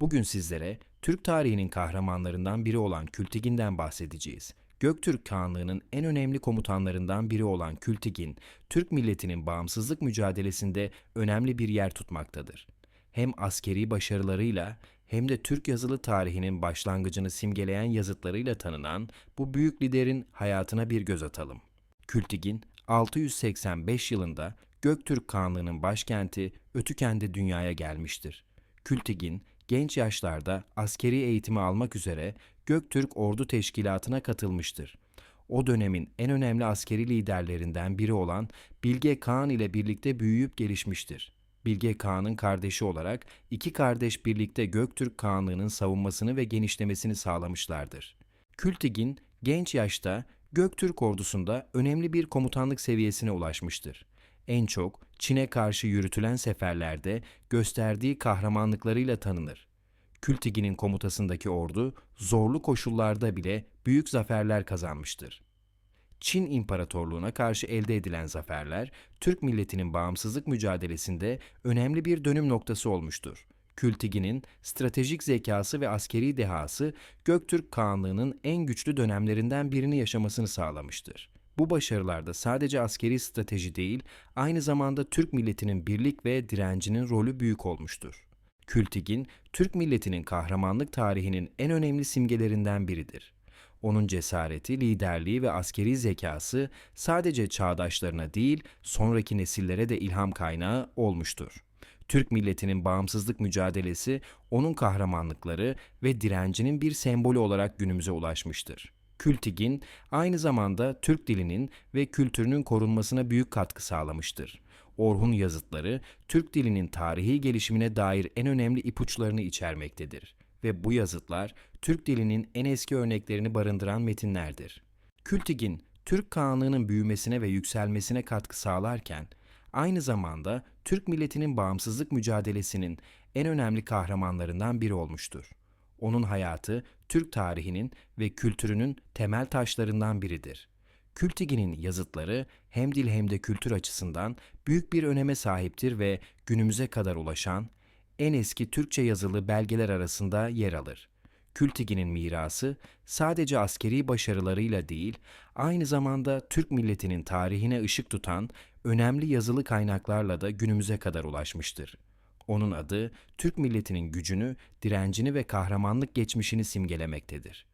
Bugün sizlere Türk tarihinin kahramanlarından biri olan Kültigin'den bahsedeceğiz. Göktürk Kağanlığı'nın en önemli komutanlarından biri olan Kültigin, Türk milletinin bağımsızlık mücadelesinde önemli bir yer tutmaktadır. Hem askeri başarılarıyla hem de Türk yazılı tarihinin başlangıcını simgeleyen yazıtlarıyla tanınan bu büyük liderin hayatına bir göz atalım. Kültigin 685 yılında Göktürk Kağanlığı'nın başkenti Ötüken'de dünyaya gelmiştir. Kültigin genç yaşlarda askeri eğitimi almak üzere Göktürk Ordu Teşkilatı'na katılmıştır. O dönemin en önemli askeri liderlerinden biri olan Bilge Kağan ile birlikte büyüyüp gelişmiştir. Bilge Kağan'ın kardeşi olarak iki kardeş birlikte Göktürk Kağanlığı'nın savunmasını ve genişlemesini sağlamışlardır. Kültigin genç yaşta Göktürk ordusunda önemli bir komutanlık seviyesine ulaşmıştır. En çok Çin'e karşı yürütülen seferlerde gösterdiği kahramanlıklarıyla tanınır. Kültigin'in komutasındaki ordu zorlu koşullarda bile büyük zaferler kazanmıştır. Çin İmparatorluğu'na karşı elde edilen zaferler, Türk milletinin bağımsızlık mücadelesinde önemli bir dönüm noktası olmuştur. Kültigin'in stratejik zekası ve askeri dehası Göktürk Kağanlığı'nın en güçlü dönemlerinden birini yaşamasını sağlamıştır. Bu başarılarda sadece askeri strateji değil, aynı zamanda Türk milletinin birlik ve direncinin rolü büyük olmuştur. Kültigin, Türk milletinin kahramanlık tarihinin en önemli simgelerinden biridir. Onun cesareti, liderliği ve askeri zekası sadece çağdaşlarına değil, sonraki nesillere de ilham kaynağı olmuştur. Türk milletinin bağımsızlık mücadelesi, onun kahramanlıkları ve direncinin bir sembolü olarak günümüze ulaşmıştır. Kültigin aynı zamanda Türk dilinin ve kültürünün korunmasına büyük katkı sağlamıştır. Orhun yazıtları Türk dilinin tarihi gelişimine dair en önemli ipuçlarını içermektedir ve bu yazıtlar Türk dilinin en eski örneklerini barındıran metinlerdir. Kültigin Türk Kağanlığı'nın büyümesine ve yükselmesine katkı sağlarken aynı zamanda Türk milletinin bağımsızlık mücadelesinin en önemli kahramanlarından biri olmuştur. Onun hayatı Türk tarihinin ve kültürünün temel taşlarından biridir. Kültigin'in yazıtları hem dil hem de kültür açısından büyük bir öneme sahiptir ve günümüze kadar ulaşan en eski Türkçe yazılı belgeler arasında yer alır. Kültigin'in mirası sadece askeri başarılarıyla değil, aynı zamanda Türk milletinin tarihine ışık tutan önemli yazılı kaynaklarla da günümüze kadar ulaşmıştır. Onun adı Türk milletinin gücünü, direncini ve kahramanlık geçmişini simgelemektedir.